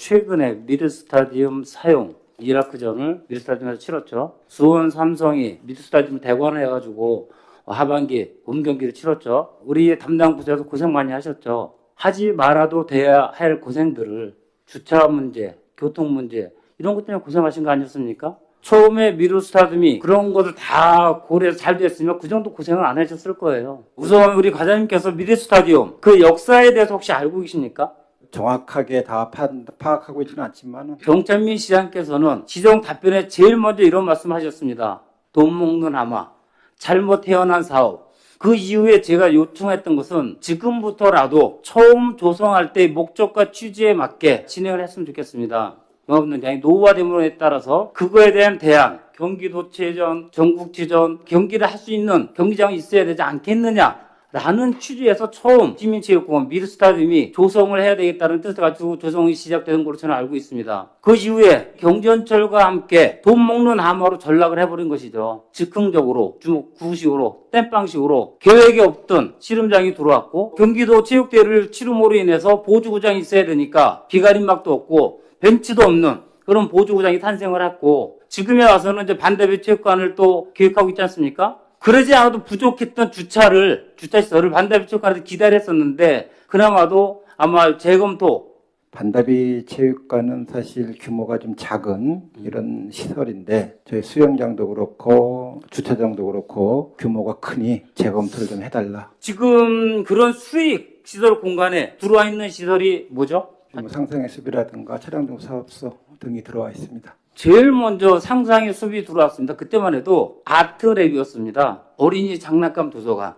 최근에 미르스타디움 사용 이라크전을 미르스타디움에서 치렀죠. 수원 삼성이 미르스타디움 대관을 해가지고 하반기 홈 경기를 치렀죠. 우리 담당 부서에서 고생 많이 하셨죠. 하지 말아도 돼야 할 고생들을 주차 문제, 교통 문제 이런 것 때문에 고생하신 거 아니었습니까? 처음에 미르스타디움이 그런 것을 다 고려해서 잘 됐으면 그 정도 고생을 안 하셨을 거예요. 우선 우리 과장님께서 미르스타디움 그 역사에 대해서 혹시 알고 계십니까? 정확하게 다 파, 파악하고 있지는 않지만은 정찬민 시장께서는 시정 답변에 제일 먼저 이런 말씀 하셨습니다. 돈 먹는 하마, 잘못 태어난 사업. 그 이후에 제가 요청했던 것은 지금부터라도 처음 조성할 때 목적과 취지에 맞게 진행을 했으면 좋겠습니다. 영업능력이 노후화됨으로에 따라서 그거에 대한 대안, 경기도체전, 전국체전, 경기를 할 수 있는 경기장이 있어야 되지 않겠느냐. 라는 취지에서 처음 시민체육공원 미르스타디움이 조성을 해야 되겠다는 뜻을 가지고 조성이 시작되는 걸로 저는 알고 있습니다. 그 이후에 경전철과 함께 돈 먹는 하마로 전락을 해버린 것이죠. 즉흥적으로 주목 구식으로 땜빵식으로 계획이 없던 씨름장이 들어왔고 경기도 체육대회를 치름으로 인해서 보조구장이 있어야 되니까 비가림막도 없고 벤치도 없는 그런 보조구장이 탄생을 했고 지금에 와서는 이제 반대배 체육관을 또 계획하고 있지 않습니까? 그러지 않아도 부족했던 주차를 주차시설을 반대배 체육관에서 기다렸었는데 그나마도 아마 재검토 반다비 체육관은 사실 규모가 좀 작은 이런 시설인데 저희 수영장도 그렇고 주차장도 그렇고 규모가 크니 재검토를 좀 해달라. 지금 그런 수익 시설 공간에 들어와 있는 시설이 뭐죠? 규모 상상의 숲이라든가 차량 등 사업소 등이 들어와 있습니다. 제일 먼저 상상의 숲이 들어왔습니다. 그때만 해도 아트랩이었습니다. 어린이 장난감 도서관.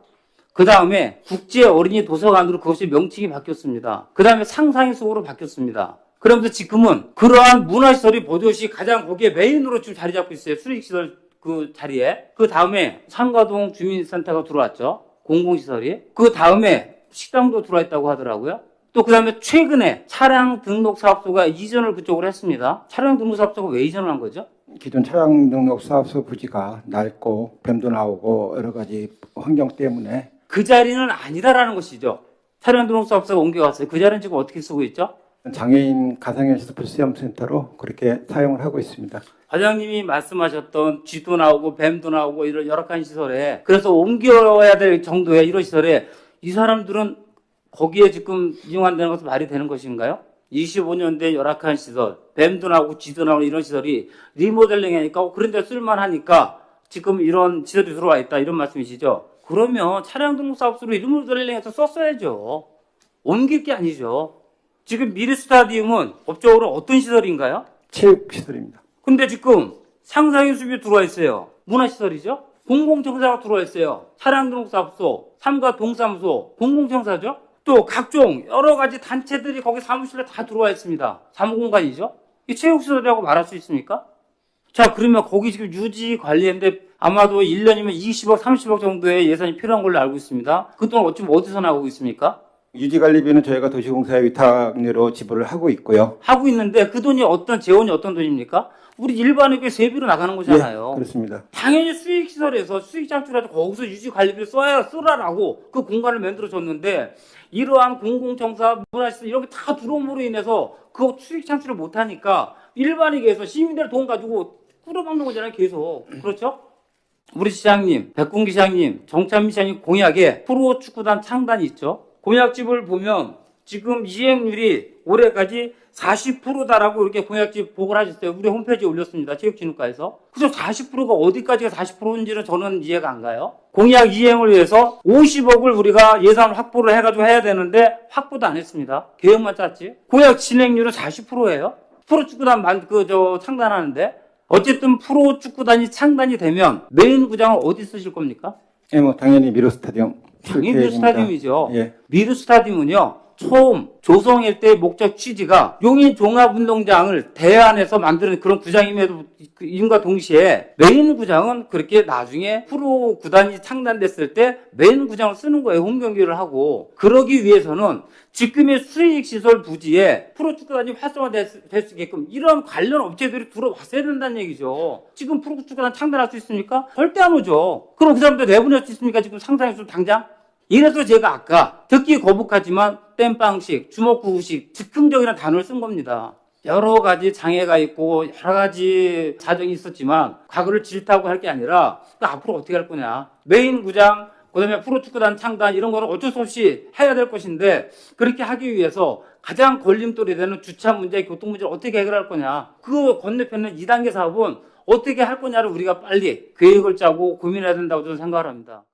그 다음에 국제 어린이 도서관으로 그것이 명칭이 바뀌었습니다. 그 다음에 상상의 숲으로 바뀌었습니다. 그러면서 지금은 그러한 문화시설이 보조시 가장 거기에 메인으로 지금 자리 잡고 있어요. 수익시설 그 자리에. 그 다음에 상가동 주민센터가 들어왔죠. 공공시설이. 그 다음에 식당도 들어와 있다고 하더라고요. 또 그 다음에 최근에 차량 등록 사업소가 이전을 그쪽으로 했습니다. 차량 등록 사업소가 왜 이전을 한 거죠? 기존 차량 등록 사업소 부지가 낡고 뱀도 나오고 여러 가지 환경 때문에 그 자리는 아니다라는 것이죠. 차량 등록 사업소가 옮겨갔어요. 그 자리는 지금 어떻게 쓰고 있죠? 장애인 가상현 스포츠 시험센터로 그렇게 사용을 하고 있습니다. 과장님이 말씀하셨던 쥐도 나오고 뱀도 나오고 이런 열악한 시설에 그래서 옮겨야 될 정도의 이런 시설에 이 사람들은 거기에 지금 이용한다는 것은 말이 되는 것인가요? 25년 된 열악한 시설, 뱀도 나오고 쥐도 나오는 이런 시설이 리모델링 하니까 어, 그런 데 쓸만하니까 지금 이런 시설이 들어와 있다 이런 말씀이시죠? 그러면 차량 등록 사업소로 리모델링해서 썼어야죠. 옮길 게 아니죠. 지금 미르 스타디움은 법적으로 어떤 시설인가요? 체육 시설입니다. 근데 지금 상상의 숲이 들어와 있어요. 문화시설이죠? 공공청사가 들어와 있어요. 차량 등록 사업소, 삼가 동사무소, 공공청사죠? 또 각종 여러 가지 단체들이 거기 사무실에 다 들어와 있습니다. 사무공간이죠? 이 체육시설이라고 말할 수 있습니까? 자, 그러면 거기 지금 유지 관리했는데 아마도 1년이면 20억, 30억 정도의 예산이 필요한 걸로 알고 있습니다. 그 돈 어찌 어디서 나오고 있습니까? 유지관리비는 저희가 도시공사에 위탁료로 지불을 하고 있고요. 하고 있는데 그 돈이 어떤 재원이 어떤 돈입니까? 우리 일반에게 세비로 나가는 거잖아요. 예, 그렇습니다. 당연히 수익 시설에서 수익 창출해서 거기서 유지 관리비를 써야 쓰라라고 그 공간을 만들어 줬는데 이러한 공공청사 문화시설 이런 게 다 들어옴으로 인해서 그 수익 창출을 못 하니까 일반에게서 시민들 돈 가지고 꾸려박는 거잖아요 계속 그렇죠? 우리 시장님, 백군기 시장님, 정찬민 시장님 공약에 프로 축구단 창단이 있죠. 공약집을 보면 지금 이행률이 올해까지 40%다라고 이렇게 공약집 보고를 하셨어요. 우리 홈페이지에 올렸습니다. 체육진흥과에서. 그래서 40%가 어디까지가 40%인지는 저는 이해가 안 가요. 공약 이행을 위해서 50억을 우리가 예산을 확보를 해가지고 해야 되는데 확보도 안 했습니다. 계획만 짰지. 공약 진행률은 40%예요. 프로 축구단 만, 그, 저, 창단하는데. 어쨌든 프로 축구단이 창단이 되면 메인 구장을 어디 쓰실 겁니까? 예, 뭐 당연히 미로 스타디움. 당연히 미르 스타디움이죠. 예. 미르 스타디움은요, 처음 조성일 때 목적 취지가 용인 종합운동장을 대안해서 만드는 그런 구장임에도 그 임과 동시에 메인 구장은 그렇게 나중에 프로 구단이 창단됐을 때 메인 구장을 쓰는 거예요. 홈 경기를 하고. 그러기 위해서는 지금의 수익 시설 부지에 프로 축구단이 활성화될 수- 있게끔 이런 관련 업체들이 들어왔어야 된다는 얘기죠. 지금 프로 축구단 창단할 수 있습니까? 절대 안 오죠. 그럼 그 사람들 내보낼 수 있습니까? 지금 상상해서 당장? 이래서 제가 아까 듣기 거북하지만 땜빵식, 주먹구구식, 즉흥적이라는 단어를 쓴 겁니다. 여러 가지 장애가 있고 여러 가지 사정이 있었지만 과거를 질타하고 할 게 아니라 그 앞으로 어떻게 할 거냐. 메인 구장 그다음에 프로축구단 창단 이런 거는 어쩔 수 없이 해야 될 것인데 그렇게 하기 위해서 가장 걸림돌이 되는 주차 문제, 교통 문제를 어떻게 해결할 거냐. 그 건너편은 2단계 사업은 어떻게 할 거냐를 우리가 빨리 계획을 짜고 고민해야 된다고 저는 생각을 합니다.